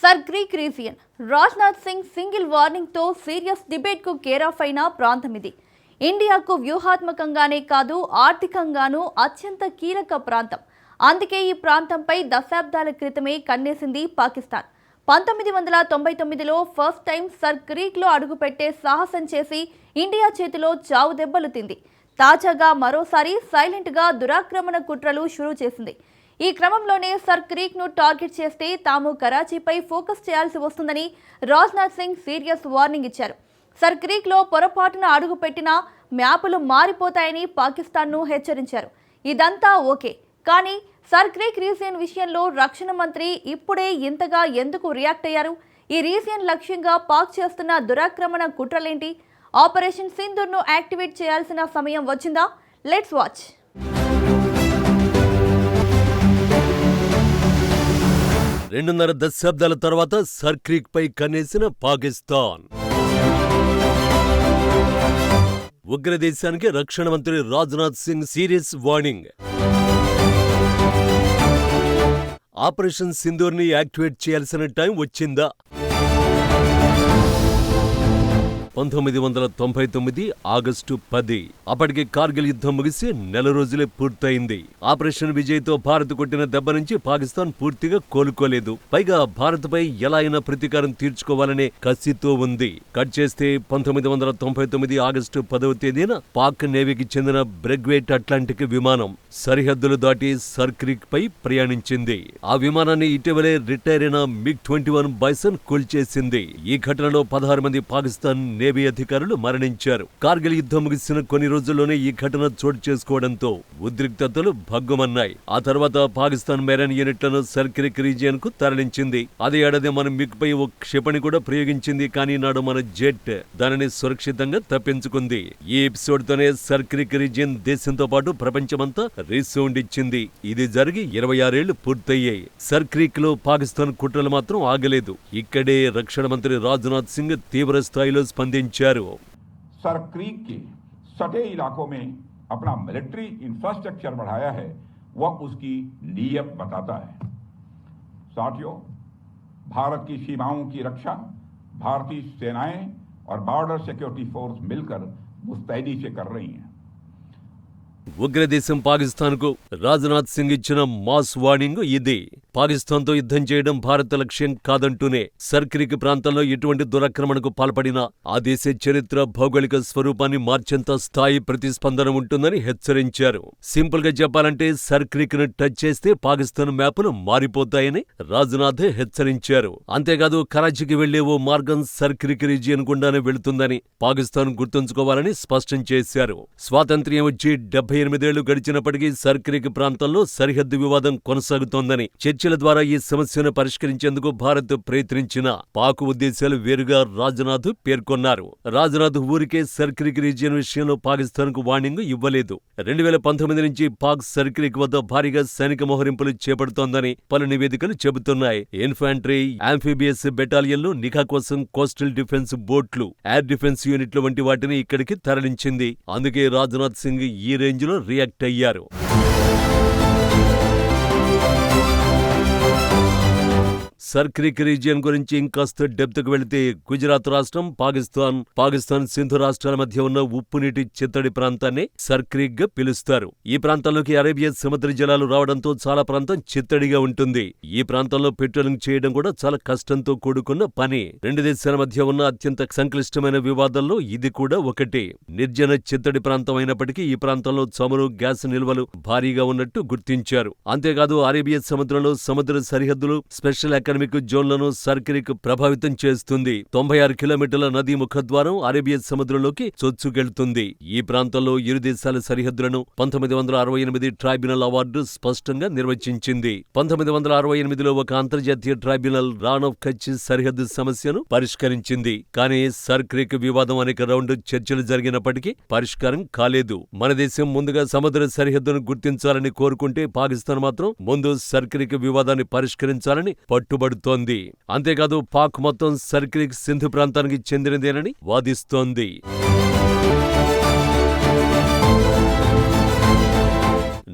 Sir Creek region Rajnath Singh single వార్నింగ్తో serious డిబేట్కు care of అయిన ప్రాంతం ఇది. ఇండియాకు వ్యూహాత్మకంగానే కాదు ఆర్థికంగానూ అత్యంత కీలక ప్రాంతం. అందుకే ఈ ప్రాంతంపై దశాబ్దాల క్రితమే కన్నేసింది పాకిస్తాన్. పంతొమ్మిది వందల తొంభై తొమ్మిదిలో ఫస్ట్ టైం సర్ క్రీక్లో అడుగుపెట్టే సాహసం చేసి ఇండియా చేతిలో చావు దెబ్బలు తింది. తాజాగా మరోసారి సైలెంట్గా దురాక్రమణ కుట్రలు షురూ చేసింది. ఈ క్రమంలోనే సర్ క్రీక్ను టార్గెట్ చేస్తే తాము కరాచీపై ఫోకస్ చేయాల్సి వస్తుందని రాజ్నాథ్ సింగ్ సీరియస్ వార్నింగ్ ఇచ్చారు. సర్ క్రీక్లో పొరపాటున అడుగుపెట్టిన మ్యాపులు మారిపోతాయని పాకిస్తాన్ను హెచ్చరించారు. ఇదంతా ఓకే. కానీ సర్ క్రీక్ రీజియన్ విషయంలో రక్షణ మంత్రి ఇప్పుడే ఇంతగా ఎందుకు రియాక్ట్ అయ్యారు? ఈ రీజియన్ లక్ష్యంగా పాక్ చేస్తున్న దురాక్రమణ కుట్రలేంటి? ఆపరేషన్ సింధుర్ను యాక్టివేట్ చేయాల్సిన సమయం వచ్చిందా? Let's watch. రెండున్నర దశాబ్దాల తర్వాత సర్క్రీక్ పై కన్నేసిన పాకిస్తాన్. ఉగ్రదేశానికి రక్షణ మంత్రి Rajnath Singh serious warning. Operation సింధూర్ని యాక్టివేట్ చేయాల్సిన టైం వచ్చిందా? పంతొమ్మిది వందల తొంభై తొమ్మిది ఆగస్టు పది. అప్పటికి కార్గిల్ యుద్ధం ముగిసి నెల రోజులే పూర్తయింది. ఆపరేషన్ విజయ్తో భారత్ కొట్టిన దెబ్బ నుంచి పాకిస్తాన్ పూర్తిగా కోలుకోలేదు. పైగా భారత్పై ఎలా అయినా ప్రతీకారం తీర్చుకోవాలనే కసితో ఉంది. కట్ చేస్తే పంతొమ్మిది వందల తొంభై తొమ్మిది ఆగస్టు పదవ తేదీన పాక్ నేవీకి చెందిన బ్రెగ్వేట్ అట్లాంటిక్ విమానం సరిహద్దులు దాటి సర్క్రిక్ పై ప్రయాణించింది. ఆ విమానాన్ని ఇటీవలే రిటైర్ అయిన మిగ్ ట్వంటీ వన్ బైసన్ కూల్చేసింది. ఈ ఘటనలో పదహారు మంది పాకిస్తాన్ నేవీ అధికారులు మరణించారు. కార్గిల్ యుద్ధం ముగిసిన కొన్ని రోజుల్లోనే ఈ ఘటన చోటు చేసుకోవడంతో ఉద్రిక్తతలు భగ్గుమన్నాయి. ఆ తర్వాత పాకిస్తాన్ మెరైన్ యూనిట్లను సర్కిరిక్ రీజియన్కు తరలించింది. అదే ఏడాది మనం మిగ్పై ఓ క్షిపణి కూడా ప్రయోగించింది కానీ నాడు మన జెట్ దానిని సురక్షితంగా తప్పించుకుంది. ఈ ఎపిసోడ్ తోనే సర్కిరిక్ రీజియన్ దేశంతో పాటు ప్రపంచమంతా రీసౌండ్ ఇచ్చింది ఇది జరిగి ఇరవై ఆరేళ్ళు పూర్తయ్యాయి. సర్క్రీక్లో పాకిస్తాన్ కుట్రలు మాత్రం ఆగలేదు. ఇక్కడే రక్షణ మంత్రి రాజ్నాథ్ సింగ్ తీవ్ర స్థాయిలో స్పందించారు सर क्रीक के सटे इलाकों में अपना मिलिट्री इंफ्रास्ट्रक्चर बढ़ाया है वह उसकी नीयत बताता है साथियों भारत की सीमाओं की रक्षा भारतीय सेनाएं और बॉर्डर सिक्योरिटी फोर्स मिलकर मुस्तैदी से कर रही हैं ఉగ్రదేశం పాకిస్తాన్కు రాజ్నాథ్ సింగ్ ఇచ్చిన మాస్ వార్నింగ్ ఇది. పాకిస్తాన్తో యుద్ధం చేయడం భారత లక్ష్యం కాదంటూనే సర్కిరిక్ ప్రాంతంలో ఎటువంటి దురాక్రమణకు పాల్పడినా ఆ దేశ చరిత్ర భౌగోళిక స్వరూపాన్ని మార్చేంత స్థాయి ప్రతిస్పందన ఉంటుందని హెచ్చరించారు. సింపుల్గా చెప్పాలంటే సర్క్రిక్ను టచ్ చేస్తే పాకిస్తాన్ మ్యాపులు మారిపోతాయని రాజ్నాథ్ హెచ్చరించారు. అంతేకాదు కరాచీకి వెళ్ళే ఓ మార్గం సర్క్రిక్ రీజియన్ గుండానే వెళుతుందని పాకిస్తాన్ గుర్తుంచుకోవాలని స్పష్టం చేశారు. స్వాతంత్ర్యం వచ్చి డెబ్బై ఎనిమిదేళ్ళు గడిచినప్పటికీ సర్క్రిక్ ప్రాంతంలో సరిహద్దు వివాదం కొనసాగుతోందని చర్చల ద్వారా ఈ సమస్యను పరిష్కరించేందుకు భారత్ ప్రయత్నించిన పాక్ ఉద్దేశాలు వేరుగా రాజ్నాథ్ పేర్కొన్నారు. రాజ్నాథ్ ఊరికే సర్క్రిక్ రీజియన్ విషయంలో పాకిస్తాన్కు వార్నింగ్ ఇవ్వలేదు. రెండు వేల పంతొమ్మిది నుంచి పాక్ సర్కిరిక్ వద్ద భారీగా సైనిక మోహరింపులు చేపడుతోందని పలు నివేదికలు చెబుతున్నాయి. ఇన్ఫాంట్రీ ఆంఫీబియస్ బెటాలియన్లు నిఘా కోసం కోస్టల్ డిఫెన్స్ బోట్లు ఎయిర్ డిఫెన్స్ యూనిట్లు వంటి వాటిని ఇక్కడికి తరలించింది. అందుకే రాజ్నాథ్ సింగ్ ఈ రేంజ్ రేంజ్లో రియాక్ట్ అయ్యారు. సర్క్రిక్ రీజియన్ గురించి ఇంకాస్త డెప్త్కు వెళితే గుజరాత్ రాష్ట్రం పాకిస్తాన్ పాకిస్తాన్ సింధు రాష్ట్రాల మధ్య ఉన్న ఉప్పునీటి చిత్తడి ప్రాంతాన్ని సర్క్రిక్గా పిలుస్తారు. ఈ ప్రాంతంలోకి అరేబియా సముద్ర జలాలు రావడంతో చాలా ప్రాంతం చిత్తడిగా ఉంటుంది. ఈ ప్రాంతంలో పెట్రోలింగ్ చేయడం కూడా చాలా కష్టంతో కూడుకున్న పని. రెండు దేశాల మధ్య ఉన్న అత్యంత సంక్లిష్టమైన వివాదాల్లో ఇది కూడా ఒకటి. నిర్జన చిత్తడి ప్రాంతం అయినప్పటికీ ఈ ప్రాంతంలో చమురు గ్యాస్ నిల్వలు భారీగా ఉన్నట్టు గుర్తించారు. అంతేకాదు అరేబియా సముద్రంలో సముద్ర సరిహద్దులు స్పెషల్ ఎకనామిక్ జోన్లను సర్కిరిక్ ప్రభావితం చేస్తుంది. తొంభై ఆరు కిలోమీటర్ల నదీ ముఖద్వారం అరేబియన్ సముద్రంలోకి చొచ్చుకెళ్తుంది. ఈ ప్రాంతంలో ఇరు దేశాల సరిహద్దులను పంతొమ్మిది వందల అరవై ఎనిమిది ట్రైబ్యునల్ అవార్డు స్పష్టంగా నిర్వచించింది. పంతొమ్మిది వందల అరవై ఎనిమిదిలో ఒక అంతర్జాతీయ ట్రైబ్యునల్ రాన్ ఆఫ్ కచ్ సరిహద్దు సమస్యను పరిష్కరించింది. కానీ సర్క్రిక్ వివాదం అనేక రౌండ్ చర్చలు జరిగినప్పటికీ పరిష్కారం కాలేదు. మన దేశం ముందుగా సముద్ర సరిహద్దును గుర్తించాలని కోరుకుంటే పాకిస్తాన్ మాత్రం ముందు సర్క్రిక్ వివాదాన్ని పరిష్కరించాలని పట్టుబడి పట్టుబడుతోంది అంతేకాదు పాక్ మొత్తం సర్కిల్ సింధు ప్రాంతానికి చెందినదేనని వాదిస్తోంది.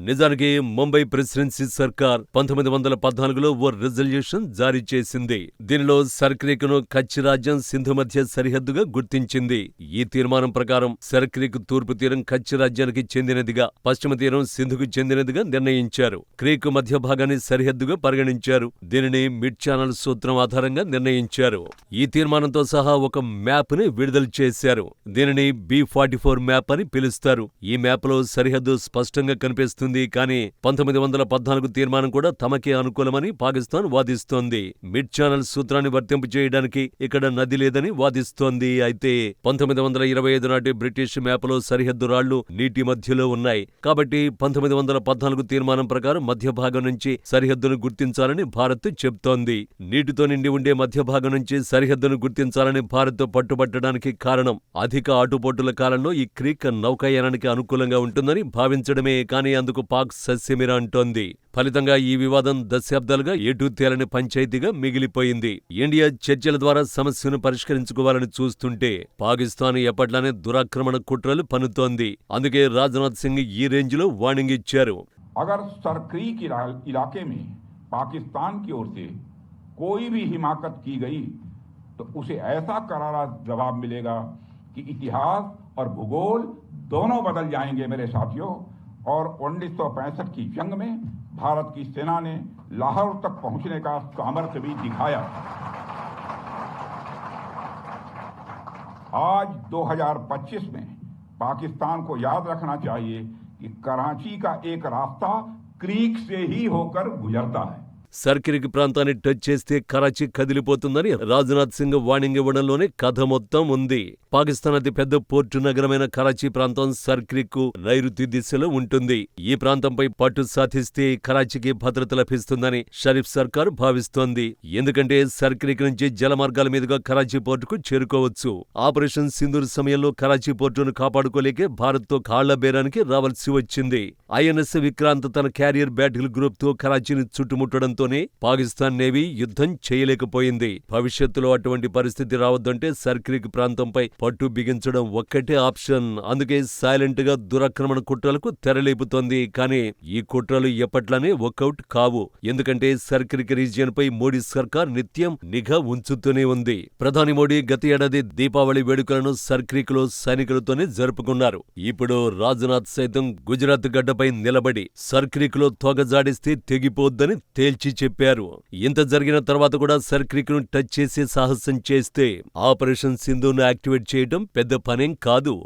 నిజానికి ముంబై ప్రెసిడెన్సీ సర్కార్ పంతొమ్మిది వందల పద్నాలుగులో ఓ రిజల్యూషన్ జారీ చేసింది. దీనిలో సర్క్రిక్ను కచ్ రాజ్యం సింధు మధ్య సరిహద్దుగా గుర్తించింది. ఈ తీర్మానం ప్రకారం సర్క్రీక్ తూర్పు తీరం కచ్ రాజ్యానికి చెందినదిగా పశ్చిమ తీరం సింధుకు చెందినదిగా నిర్ణయించారు. క్రీక్ మధ్య భాగాన్ని సరిహద్దుగా పరిగణించారు. దీనిని మిడ్ ఛానల్ సూత్రం ఆధారంగా నిర్ణయించారు. ఈ తీర్మానంతో సహా ఒక మ్యాప్ని విడుదల చేశారు. దీనిని బి ఫార్టీ ఫోర్ మ్యాప్ అని పిలుస్తారు. ఈ మ్యాప్లో సరిహద్దు స్పష్టంగా కనిపిస్తుంది. కానీ పంతొమ్మిది వందల పద్నాలుగు తీర్మానం కూడా తమకే అనుకూలమని పాకిస్తాన్ వాదిస్తోంది. మిడ్ ఛానల్ సూత్రాన్ని వర్తింపు చేయడానికి ఇక్కడ నది లేదని వాదిస్తోంది. అయితే పంతొమ్మిది వందల ఇరవై ఐదు నాటి బ్రిటిష్ మ్యాప్లో సరిహద్దు రాళ్ళు నీటి మధ్యలో ఉన్నాయి. కాబట్టి పంతొమ్మిది వందల పద్నాలుగు తీర్మానం ప్రకారం మధ్య భాగం నుంచి సరిహద్దును గుర్తించాలని భారత్ చెప్తోంది. నీటితో నిండి ఉండే మధ్య భాగం నుంచి సరిహద్దును గుర్తించాలని భారత్ పట్టుబట్టడానికి కారణం అధిక ఆటుపోటుల కాలంలో ఈ క్రీక్ నౌకాయానానికి అనుకూలంగా ఉంటుందని భావించడమే. కానీ అందుకు పాక్ సస్యమిర అంటోంది ఫలితంగా ఈ వివాదం దశాబ్దాలుగా ఎటూ తేలని పంచాయతీగా మిగిలిపోయింది ఇండియా చర్చల ద్వారా సమస్యను పరిష్కరించుకోవాలని చూస్తుంటే పాకిస్తాన్ ఎప్పట్లానే దురాక్రమణ కుట్రలు పన్నుతోంది అందుకే రాజ్నాథ్ సింగ్ ఈ రేంజ్లో వార్నింగ్ ఇచ్చారు अगर सरक्रीक इला- इलाके में पाकिस्तान की ओर से कोई भी हिमाकत की गई तो उसे ऐसा करारा जवाब मिलेगा कि इतिहास और भूगोल दोनों बदल जाएंगे मेरे साथियों और उन्नीस सौ पैंसठ की जंग में भारत की सेना ने लाहौर तक पहुँचने का सामर्थ्य भी दिखाया। आज 2025 में पाकिस्तान को याद रखना चाहिए कि कराची का एक रास्ता क्रीक से ही होकर गुजरता है। సర్కిరిక్ ప్రాంతాన్ని టచ్ చేస్తే కరాచీ కదిలిపోతుందని రాజ్నాథ్ సింగ్ వార్నింగ్ ఇవ్వడంలోనే కథ మొత్తం ఉంది. పాకిస్తాన్ అతిపెద్ద పోర్టు నగరమైన కరాచీ ప్రాంతం సర్కిరిక్ నైరుతి దిశలో ఉంటుంది. ఈ ప్రాంతంపై పట్టు సాధిస్తే కరాచీకి భద్రత లభిస్తుందని షరీఫ్ సర్కార్ భావిస్తోంది. ఎందుకంటే సర్కిరిక్ నుంచి జలమార్గాల మీదుగా కరాచీ పోర్టుకు చేరుకోవచ్చు. ఆపరేషన్ సింధూర్ సమయంలో కరాచీ పోర్టును కాపాడుకోలేకే భారత్తో కాళ్ళ బేరానికి రావాల్సి వచ్చింది. ఐఎన్ఎస్ విక్రాంత్ తన క్యారియర్ బ్యాటిల్ గ్రూప్తో కరాచీని కరాచీని చుట్టుముట్టడంతోనే పాకిస్తాన్ నేవీ యుద్ధం చేయలేకపోయింది. భవిష్యత్తులో అటువంటి పరిస్థితి రావద్దంటే సర్క్రిక్ ప్రాంతంపై పట్టు బిగించడం ఒక్కటే ఆప్షన్. అందుకే సైలెంట్గా దురాక్రమణ కుట్రలకు తెరలేపుతోంది. కానీ ఈ కుట్రలు ఎప్పట్లానే వర్కౌట్ కావు. ఎందుకంటే సర్క్రిక్ రీజియన్ పై మోడీ సర్కార్ నిత్యం నిఘా ఉంచుతూనే ఉంది. ప్రధాని మోడీ గత ఏడాది దీపావళి వేడుకలను సర్క్రిక్లో సైనికులతోనే జరుపుకున్నారు. ఇప్పుడు రాజ్నాథ్ సైతం గుజరాత్ గడ్డపై నిలబడి సర్క్రిక్లో తొగజాడిస్తే తెగిపోద్దని తేల్చి చెప్పారు. ఇంత జరిగిన తర్వాత కూడా సర్క్రిక్ను టచ్ చేసే సాహసం చేస్తే ఆపరేషన్ సింధును యాక్టివేట్ చేయడం పెద్ద పనేం కాదు.